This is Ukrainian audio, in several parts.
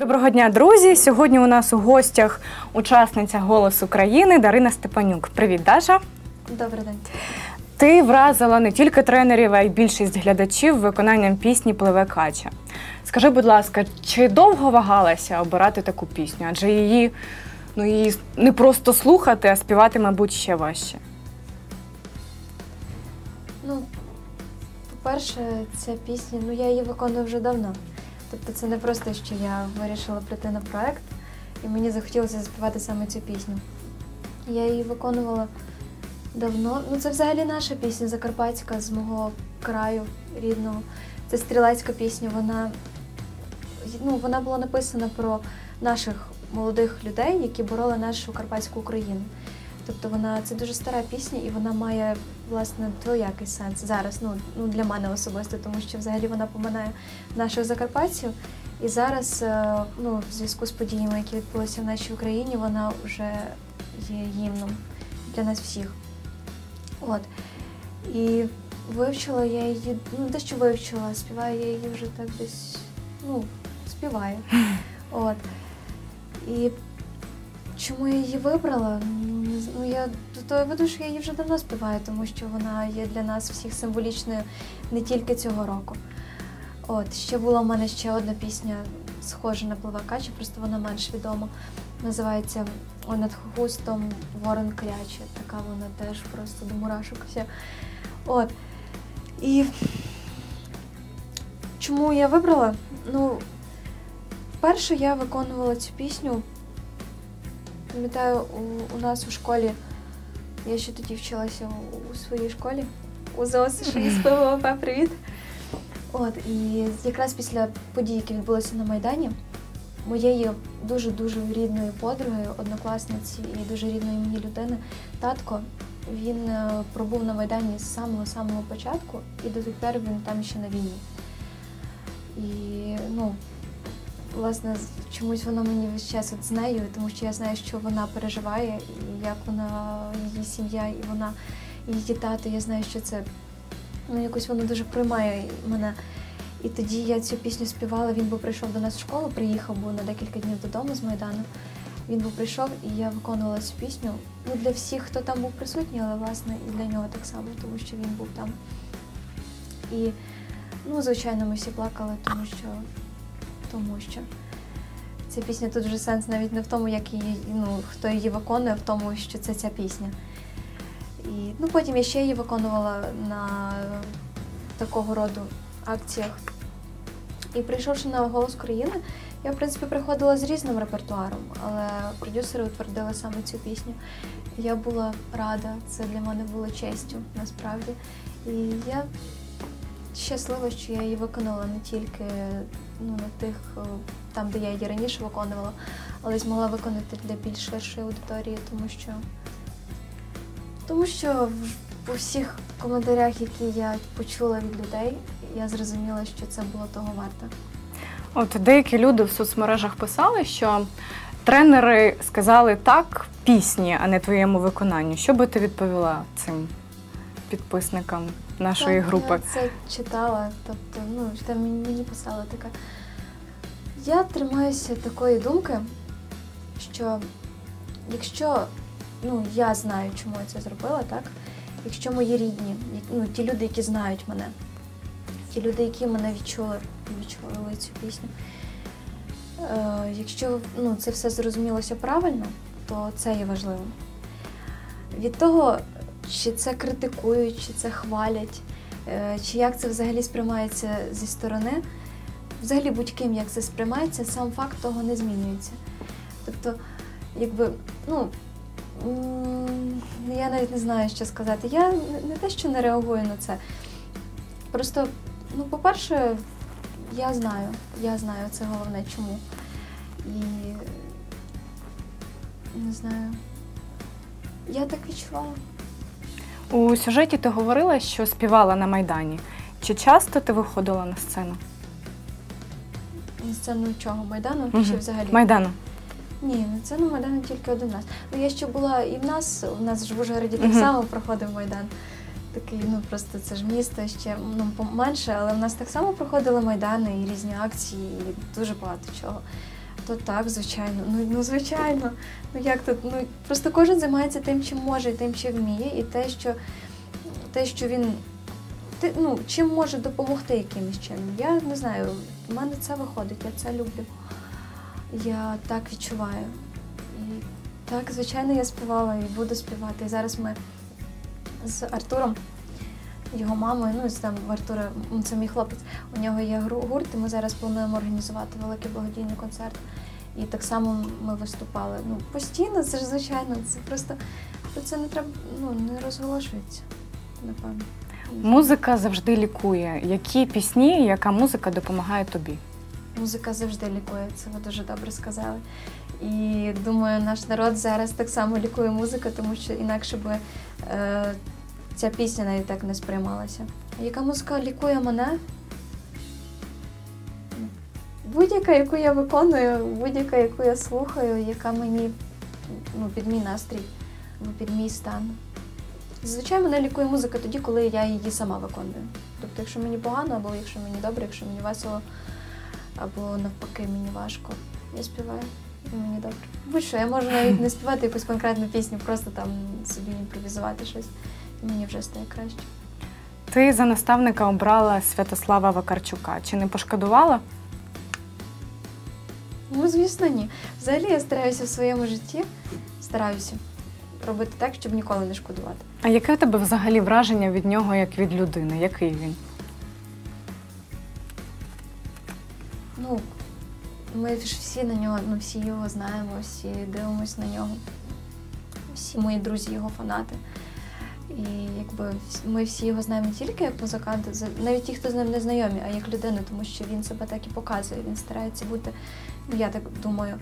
Доброго дня, друзі! Сьогодні у нас у гостях учасниця «Голос України» Дарина Степанюк. Привіт, Даша! Добрий день. Ти вразила не тільки тренерів, а й більшість глядачів виконанням пісні Пливе кача. Скажи, будь ласка, чи довго вагалася обирати таку пісню? Адже її, ну, її не просто слухати, а співати, мабуть, ще важче. Ну, по-перше, ця пісня, ну я її виконую вже давно. Тобто це не просто, що я вирішила прийти на проект, і мені захотілося заспівати саме цю пісню. Я її виконувала давно. Ну, це взагалі наша пісня Закарпатська з мого краю рідного. Це стрілецька пісня. Вона, ну, вона була написана про наших молодих людей, які бороли нашу карпатську Україну. Тобто вона це дуже стара пісня, і вона має власне двоякий сенс зараз. Ну ну для мене особисто, тому що взагалі вона поминає наших закарпатців. І зараз, е, ну, в зв'язку з подіями, які відбулися в нашій Україні, вона вже є гімном для нас всіх. От. І вивчила я її, ну дещо вивчила, співаю я її вже так десь, ну, співаю. От. І чому я її вибрала? До того веду, що я її вже давно співаю, тому що вона є для нас всіх символічною не тільки цього року. От, ще була в мене ще одна пісня, схожа на «Пливе кача», просто вона менш відома. Називається «Ой, над густом ворон кряче. Така вона теж просто до мурашок вся. От. І чому я вибрала? Ну, вперше я виконувала цю пісню. Пам'ятаю, у, у нас у школі, я ще тоді вчилася у, у своїй школі, у ЗОС із ПВОП, привіт. От, і якраз після подій, які відбулися на Майдані, моєї дуже-дуже рідної подруги, однокласниці і дуже рідної мені людини, татко, він е, пробув на Майдані з самого-самого початку, і до тих пір він там ще на війні. І, ну, власне, чомусь воно мені весь час от з нею, тому що я знаю, що вона переживає, і як вона, її сім'я, і вона, і її тато, я знаю, що це ну, якось воно дуже приймає мене. І тоді я цю пісню співала, він був прийшов до нас в школу, приїхав був на декілька днів додому з Майдану. Він був прийшов, і я виконувала цю пісню. Ну, для всіх, хто там був присутній, але власне і для нього так само, тому що він був там. І, ну, звичайно, ми всі плакали, тому що, тому що ця пісня тут вже сенс навіть не в тому, як її, ну, хто її виконує, а в тому, що це ця пісня. І ну, потім я ще її виконувала на такого роду акціях. І прийшовши на голос країни, я в принципі приходила з різним репертуаром, але продюсери утвердили саме цю пісню. Я була рада, це для мене було честю насправді. І я щаслива, що я її виконала не тільки ну, на тих, там, де я її раніше виконувала, але змогла виконати для більш ширшої аудиторії, тому що тому що по всіх коментарях, які я почула від людей, я зрозуміла, що це було того варто. От деякі люди в соцмережах писали, що тренери сказали так пісні, а не твоєму виконанню. Що би ти відповіла цим підписникам нашої Так, групи? Я це читала, тобто, ну, там мені писала така. Я тримаюся такої думки, що якщо ну, я знаю, чому я це зробила, так? Якщо мої рідні, ну, ті люди, які знають мене, ті люди, які мене відчули, відчули цю пісню. Е, якщо ну, це все зрозумілося правильно, то це є важливим. Від того, чи це критикують, чи це хвалять, е, чи як це взагалі сприймається зі сторони, взагалі будь-ким як це сприймається, сам факт того не змінюється. Тобто, якби, ну, я навіть не знаю, що сказати. Я не- не те, що не реагую на це. Просто, ну, по-перше, я знаю, я знаю, це головне чому. І не знаю. Я так відчувала. У сюжеті ти говорила, що співала на Майдані. Чи часто ти виходила на сцену? На сцену чого? Майдану Мгм. чи взагалі? Майдану. Ні, на сцену Майдану тільки один раз. Ну я ще була і в нас, у нас ж в Ужгороді так само проходив Майдан. Такий, ну просто це ж місто ще ну, поменше, але в нас так само проходили майдани і різні акції, і дуже багато чого. То так, звичайно. Ну, ну звичайно. Ну як тут? Ну просто кожен займається тим, чим може, і тим, чим вміє, і те, що те, що він ти, ну, чим може допомогти якимось чином. Я не знаю, в мене це виходить, я це люблю. Я так відчуваю. І так, звичайно, я співала і буду співати. І зараз ми з Артуром, його мамою, ну, там Артура, це мій хлопець, у нього є гурт, і ми зараз плануємо організувати великий благодійний концерт. І так само ми виступали. Ну, постійно, це ж звичайно, це просто про це не треба, ну, не розголошується, напевно. Музика завжди лікує. Які пісні, яка музика допомагає тобі? Музика завжди лікує, це ви дуже добре сказали. І думаю, наш народ зараз так само лікує музика, тому що інакше би е, ця пісня навіть так не сприймалася. Яка музика лікує мене? Будь-яка, яку я виконую, будь-яка, яку я слухаю, яка мені ну, під мій настрій або під мій стан. Зазвичай мене лікує музика тоді, коли я її сама виконую. Тобто, якщо мені погано, або якщо мені добре, якщо мені весело, або навпаки мені важко, я співаю і мені добре. Будь-що, я можу навіть не співати якусь конкретну пісню, просто там собі імпровізувати щось, і мені вже стає краще. Ти за наставника обрала Святослава Вакарчука. Чи не пошкодувала? Ну, звісно, ні. Взагалі я стараюся в своєму житті, стараюся робити так, щоб ніколи не шкодувати. А яке у тебе взагалі враження від нього як від людини? Який він? Ну, ми ж всі на нього, ну всі його знаємо, всі дивимось на нього. Всі мої друзі його фанати. І якби ми всі його знаємо не тільки як музиканти, за- навіть ті, хто з ним не знайомі, а як людину, тому що він себе так і показує. Він старається бути, ну я так думаю,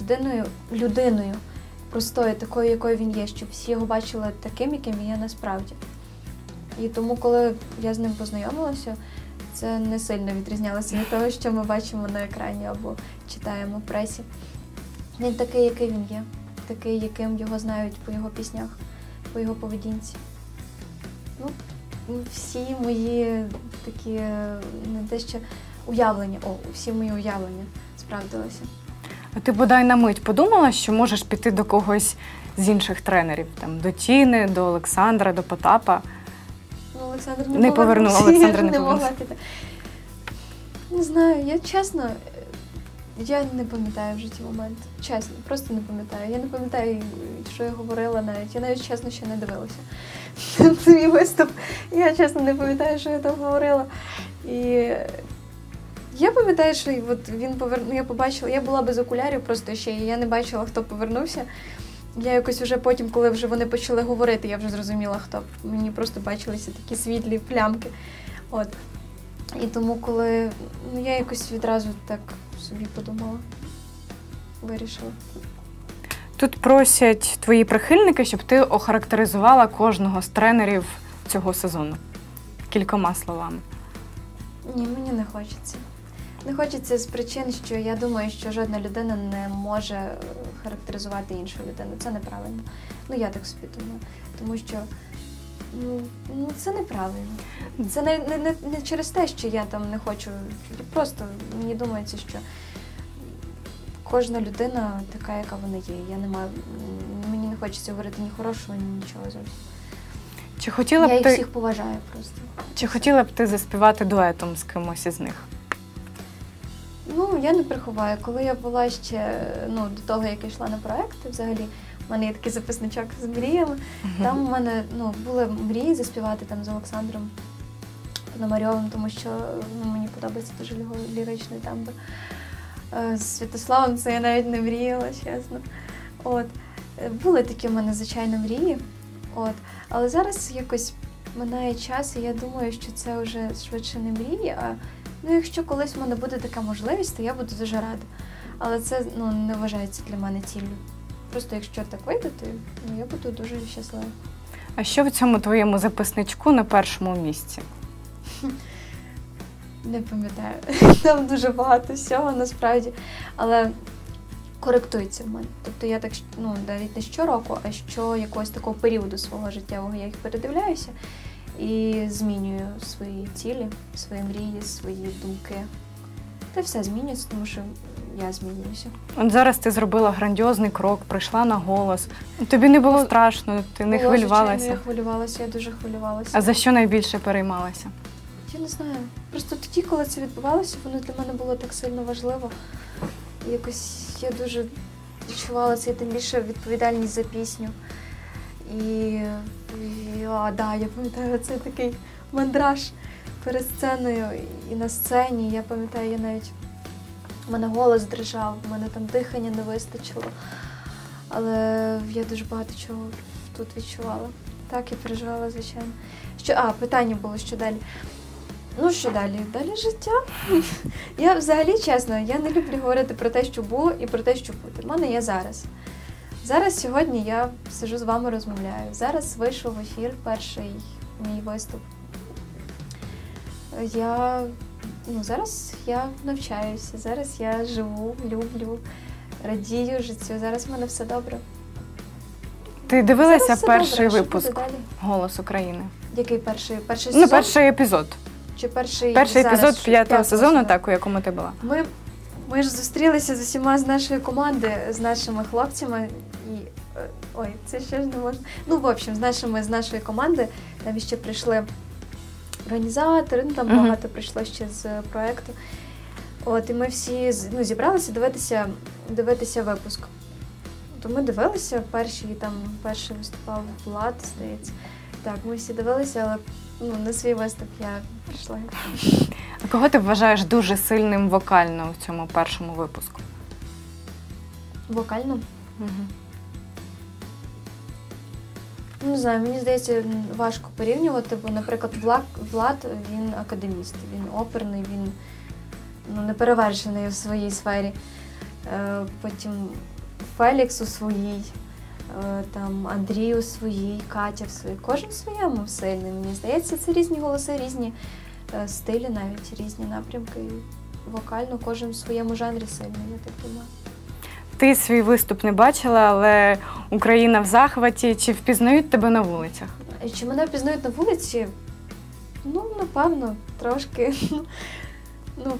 людиною, людиною простою, такою, якою він є, щоб всі його бачили таким, яким він є насправді. І тому, коли я з ним познайомилася, це не сильно відрізнялося від того, що ми бачимо на екрані або читаємо в пресі. Він такий, який він є, такий, яким його знають по його піснях, по його поведінці. Ну, всі мої такі не те, що уявлення, о, всі мої уявлення справдилися. А ти бодай на мить подумала, що можеш піти до когось з інших тренерів, там до Тіни, до Олександра, до Потапа. Ну, Олександр Не не, повернув, Олександр не не могла піти. Не знаю, я чесно, я не пам'ятаю в житті момент. Чесно, просто не пам'ятаю. Я не пам'ятаю, що я говорила навіть. Я навіть чесно ще не дивилася. Мій виступ. Я чесно не пам'ятаю, що я там говорила. І я пам'ятаю, що от він повернув. Я побачила, я була без окулярів просто ще, і я не бачила, хто повернувся. Я якось вже потім, коли вже вони почали говорити, я вже зрозуміла, хто. Мені просто бачилися такі світлі плямки. От. І тому, коли ну, я якось відразу так собі подумала, вирішила. Тут просять твої прихильники, щоб ти охарактеризувала кожного з тренерів цього сезону кількома словами. Ні, мені не хочеться. Не хочеться з причин, що я думаю, що жодна людина не може характеризувати іншу людину. Це неправильно. Ну, я так собі думаю. Тому що ну, ну це неправильно. Це не, не, не через те, що я там не хочу. Просто мені думається, що кожна людина така, яка вона є. Я не маю, мені не хочеться говорити ні хорошого, ні нічого зовсім. Чи хотіла Я б їх ти всіх поважаю просто. чи хотіла б ти заспівати дуетом з кимось із них? Ну, я не приховаю. Коли я була ще ну, до того, як я йшла на проекти, взагалі, в мене є такий записничок з мріями. Там у мене ну, були мрії заспівати там з Олександром Пономарьовим, тому що ну, мені подобається дуже його ліричний тембр. Е, З Святославом це я навіть не мріяла, чесно. От. Е, Були такі в мене, звичайно, мрії. От. Але зараз якось минає час, і я думаю, що це вже швидше не мрії, а ну, якщо колись в мене буде така можливість, то я буду дуже рада. Але це ну, не вважається для мене ціллю. Просто якщо так вийде, то ну, я буду дуже щаслива. А що в цьому твоєму записничку на першому місці? Не пам'ятаю. Там дуже багато всього насправді. Але коректується в мене. Тобто я так ну, навіть не щороку, а що якогось такого періоду свого життєвого я їх передивляюся і змінюю свої цілі, свої мрії, свої думки. Та все змінюється, тому що я змінююся. От зараз ти зробила грандіозний крок, прийшла на голос. Тобі не було страшно, ти не Було, хвилювалася. Я хвилювалася, я дуже хвилювалася. А за що найбільше переймалася? Я не знаю. Просто тоді, коли це відбувалося, воно для мене було так сильно важливо. Якось я дуже відчувала це тим більше відповідальність за пісню. І, і а, да, я пам'ятаю, це такий мандраж перед сценою і на сцені. Я пам'ятаю, я навіть у мене голос дрижав, у мене там дихання не вистачило. Але я дуже багато чого тут відчувала. Так, я переживала, звичайно. Що, а, питання було, що далі. Ну, що далі? Далі життя. Я взагалі чесно, я не люблю говорити про те, що було, і про те, що буде. У мене є зараз. Зараз сьогодні я сижу з вами розмовляю. Зараз вийшов в ефір перший мій виступ. Я ну, зараз я навчаюся, зараз я живу, люблю, радію життю. Зараз в мене все добре. Ти дивилася перший добре. Що випуск буде далі? Голос України? Який перший? Перший Ну, сезон? перший епізод. Чи перший, Перший зараз, епізод п'ятого п'ятого сезону, так, у якому ти була. Ми, ми ж зустрілися з усіма з нашої команди, з нашими хлопцями. І, е, ой, це ще ж не можна. Ну, в общем, з нашими з нашої команди там ще прийшли організатори, ну там багато прийшло ще з проекту. От, і ми всі ну, зібралися дивитися, дивитися випуск. То ми дивилися, перший там перший виступав Влад, здається. Так, ми всі дивилися, але ну, на свій виступ я прийшла. А кого ти вважаєш дуже сильним вокально в цьому першому випуску? Вокально. Угу. Ну, Не знаю, мені здається, важко порівнювати, бо, наприклад, Влад, Влад він академіст, він оперний, він ну, неперевершений у своїй сфері. Е, потім Фелікс у своїй, е, там Андрій у своїй, Катя в своїй. Кожен в своєму сильний. Мені здається, це різні голоси, різні стилі, навіть різні напрямки. Вокально кожен в своєму жанрі сильний, я так думаю. Ти свій виступ не бачила, але Україна в захваті. Чи впізнають тебе на вулицях? Чи мене впізнають на вулиці? Ну, напевно, трошки. Ну,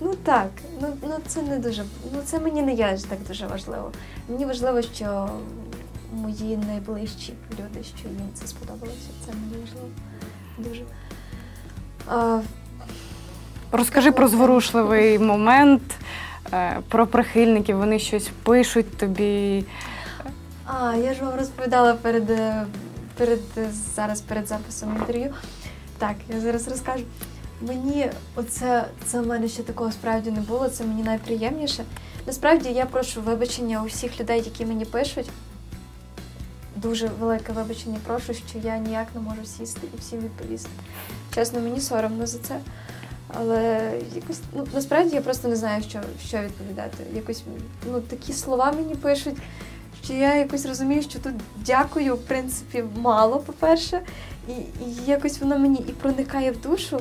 ну так. Ну, ну це не дуже. Ну це мені не є так дуже важливо. Мені важливо, що мої найближчі люди, що їм це сподобалося. Це мені важливо. Дуже. Розкажи про зворушливий момент, е, про прихильників. Вони щось пишуть тобі. А, я ж вам розповідала перед, е, перед зараз перед записом інтерв'ю. Так, я зараз розкажу. Мені оце це в мене ще такого справді не було, це мені найприємніше. Насправді я прошу вибачення у всіх людей, які мені пишуть. Дуже велике вибачення прошу, що я ніяк не можу сісти і всім відповісти. Чесно, мені соромно за це. Але якось ну насправді я просто не знаю, що, що відповідати. Якось ну такі слова мені пишуть що я якось розумію, що тут дякую, в принципі, мало, по-перше, і, і якось воно мені і проникає в душу.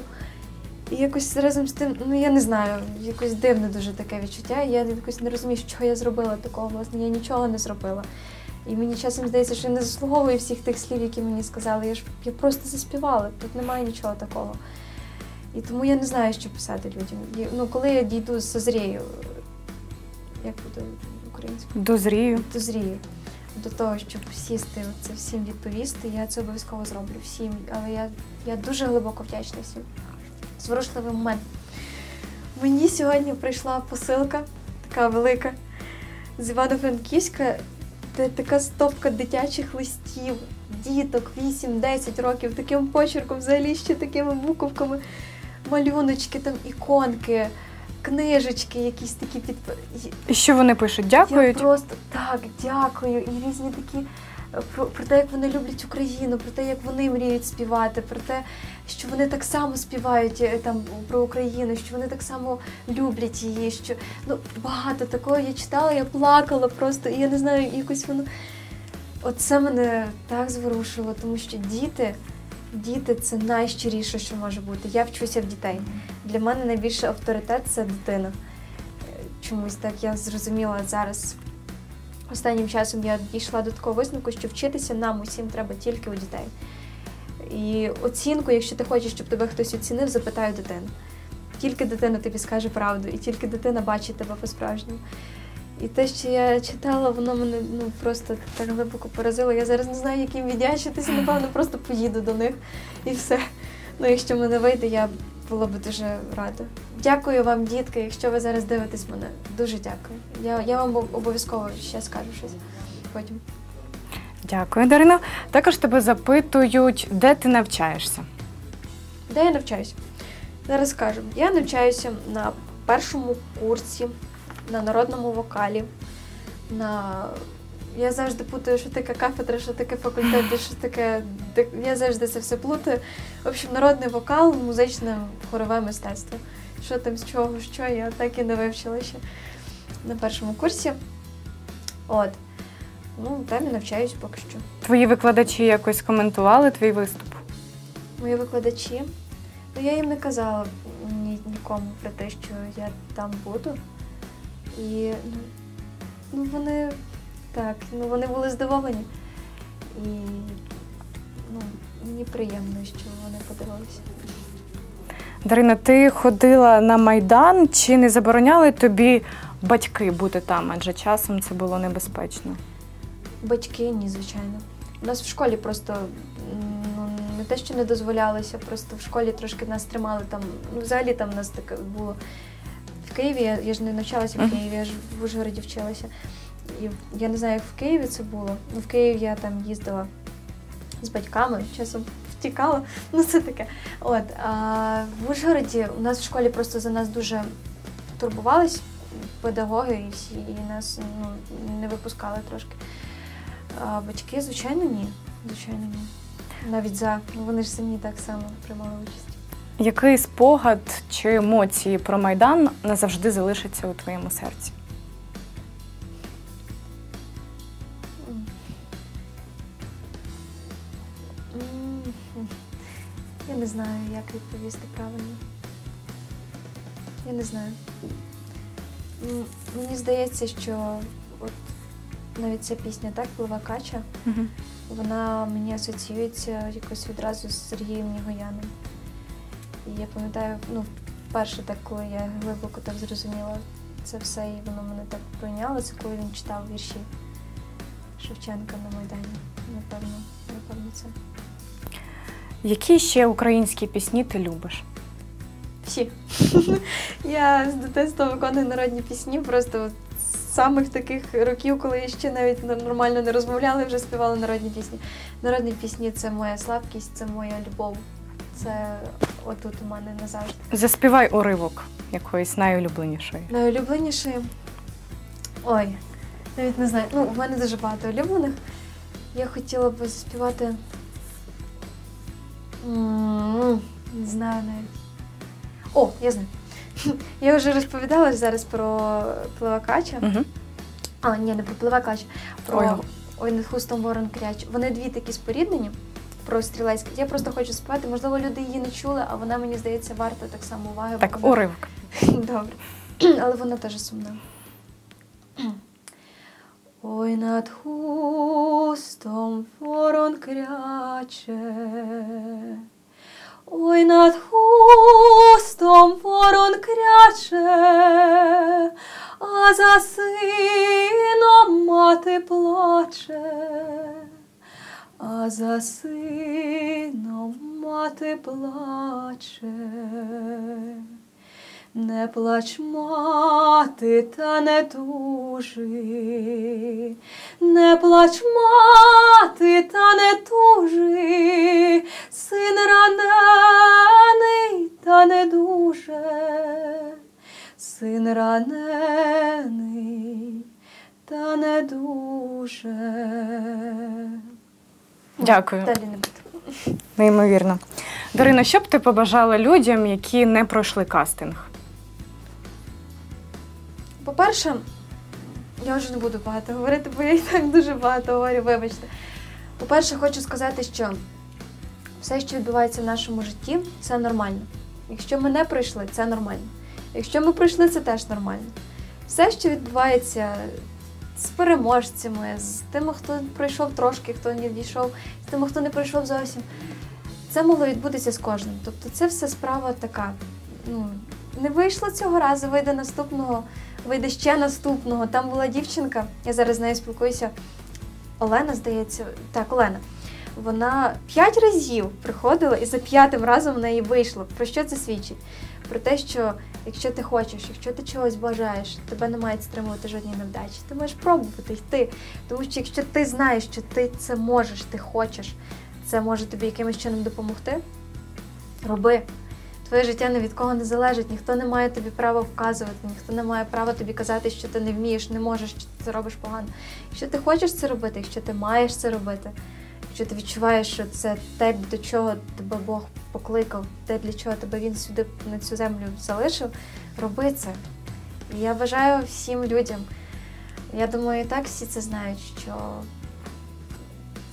І якось разом з тим, ну я не знаю, якось дивне дуже таке відчуття. Я якось не розумію, що я зробила такого, власне, я нічого не зробила. І мені часом здається, що я не заслуговую всіх тих слів, які мені сказали. Я ж я просто заспівала, тут немає нічого такого. І тому я не знаю, що писати людям. Ну, коли я дійду созрію, як буде українською? Дозрію. дозрію до того, щоб сісти це всім відповісти, я це обов'язково зроблю всім. Але я, я дуже глибоко вдячна всім. Зворушливий момент. Мені сьогодні прийшла посилка, така велика, з Івано-Франківська, така стопка дитячих листів, діток 8-10 років, таким почерком, взагалі ще такими буковками, малюночки, там іконки, книжечки, якісь такі під. І що вони пишуть? Я просто так дякую. І різні такі про, про те, як вони люблять Україну, про те, як вони мріють співати, про те, що вони так само співають е, там про Україну, що вони так само люблять її. Що ну багато такого я читала, я плакала просто, і я не знаю, якось воно. Оце мене так зворушило, тому що діти. Діти це найщиріше, що може бути. Я вчуся в дітей. Для мене найбільший авторитет це дитина. Е, Чомусь так я зрозуміла зараз. Останнім часом я дійшла до такого висновку, що вчитися нам усім треба тільки у дітей. І оцінку, якщо ти хочеш, щоб тебе хтось оцінив, запитай у дитини. тільки дитина тобі скаже правду, і тільки дитина бачить тебе по-справжньому. І те, що я читала, воно мене ну просто так глибоко поразило. Я зараз не знаю, яким віддячитися, напевно, просто поїду до них і все. Ну, якщо мене вийде, я була би дуже рада. Дякую вам, дітки. Якщо ви зараз дивитесь мене, дуже дякую. Я, я вам обов'язково ще скажу щось потім. Дякую, Дарина. Також тебе запитують, де ти навчаєшся. Де я навчаюся? Зараз скажу. Я навчаюся на першому курсі, на народному вокалі. на... Я завжди путаю, що таке кафедра, що таке факультет, що таке. Я завжди це все плутаю. В общем, народний вокал, музичне хорове мистецтво. Що там з чого, що, я так і не вивчила ще на першому курсі. От. Ну, там і навчаюсь поки що. Твої викладачі якось коментували твій виступ? Мої викладачі. Ну, я їм не казала ні, нікому про те, що я там буду. І ну, ну вони так, ну вони були здивовані. І ну, мені приємно, що вони подивилися. Дарина, ти ходила на Майдан, чи не забороняли тобі батьки бути там, адже часом це було небезпечно? Батьки ні, звичайно. У нас в школі просто ну, не те, що не дозволялося, просто в школі трошки нас тримали там. Ну, взагалі там у нас таке було. В Києві я, я ж не навчалася в Києві, я ж в Ужгороді вчилася. І я не знаю, як в Києві це було. Ну, в Києві я там їздила з батьками, часом втікала. Ну, це таке. От, а в Ужгороді у нас в школі просто за нас дуже турбувались педагоги і всі, і нас ну, не випускали трошки. А батьки, звичайно, ні. Звичайно, ні. Навіть за. Ну, вони ж самі так само приймали участь. Який спогад чи емоції про Майдан назавжди залишаться у твоєму серці? Як відповісти правильно. Я не знаю. Мені здається, що от навіть ця пісня так пливе кача, угу. вона мені асоціюється якось відразу з Сергієм Нігояном. І я пам'ятаю, ну, вперше так, коли я глибоко так зрозуміла це все, і воно мене так пройняло, це коли він читав вірші Шевченка на Майдані. Напевно, напевно, це. Які ще українські пісні ти любиш? Всі. Я з дитинства виконую народні пісні, просто з самих таких років, коли я ще навіть нормально не розмовляла, вже співала народні пісні. Народні пісні це моя слабкість, це моя любов. Це отут у мене назавжди. Заспівай уривок якоїсь найулюбленішої. Найулюбленішої. Ой, навіть не знаю. Ну, у мене дуже багато улюблених. Я хотіла б заспівати. Не знаю навіть. О, я знаю. Я вже розповідала зараз про пливакача. Угу. А, ні, не про пливакача, про хустом ворон кряч. Вони дві такі споріднені про стрілецьке. Я просто хочу співати. Можливо, люди її не чули, а вона, мені здається, варта так само уваги. Так, вона... уривок. Добре. Але вона теж сумна. Ой над хустом ворон кряче. Ой над хустом ворон кряче, а за сином мати плаче, а за сином мати плаче. Не плач мати, та не тужи, не плач мати, та не тужи, син ранений, та не дуже, син ранений, та не дуже. Дякую. Далі не буду. Неймовірно. Дарина, що б ти побажала людям, які не пройшли кастинг? По-перше, я вже не буду багато говорити, бо я і так дуже багато говорю, вибачте. По-перше, хочу сказати, що все, що відбувається в нашому житті, це нормально. Якщо ми не пройшли, це нормально. Якщо ми пройшли, це теж нормально. Все, що відбувається з переможцями, з тими, хто пройшов трошки, хто не дійшов, з тими, хто не пройшов зовсім, це могло відбутися з кожним. Тобто це все справа така. ну, не вийшло цього разу, вийде наступного, вийде ще наступного. Там була дівчинка, я зараз з нею спілкуюся. Олена, здається, так, Олена. Вона п'ять разів приходила і за п'ятим разом в неї вийшло. Про що це свідчить? Про те, що якщо ти хочеш, якщо ти чогось бажаєш, тебе не мають стримувати жодні невдачі. Ти можеш пробувати йти. Тому що якщо ти знаєш, що ти це можеш, ти хочеш, це може тобі якимось чином допомогти, роби. Твоє життя ні від кого не залежить, ніхто не має тобі права вказувати, ніхто не має права тобі казати, що ти не вмієш, не можеш, що ти робиш погано. Якщо ти хочеш це робити, якщо ти маєш це робити, якщо ти відчуваєш, що це те, до чого тебе Бог покликав, те, для чого тебе він сюди на цю землю залишив, роби це. І я бажаю всім людям. Я думаю, і так всі це знають, що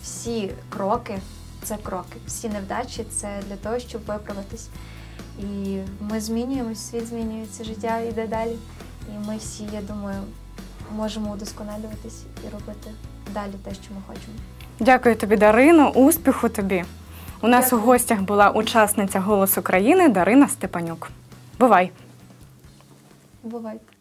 всі кроки це кроки, всі невдачі це для того, щоб виправитись. І ми змінюємось, світ змінюється, життя йде далі. І ми всі, я думаю, можемо удосконалюватись і робити далі те, що ми хочемо. Дякую тобі, Дарино. Успіху тобі. У нас Дякую. у гостях була учасниця «Голос України» Дарина Степанюк. Бувай! Бувайте!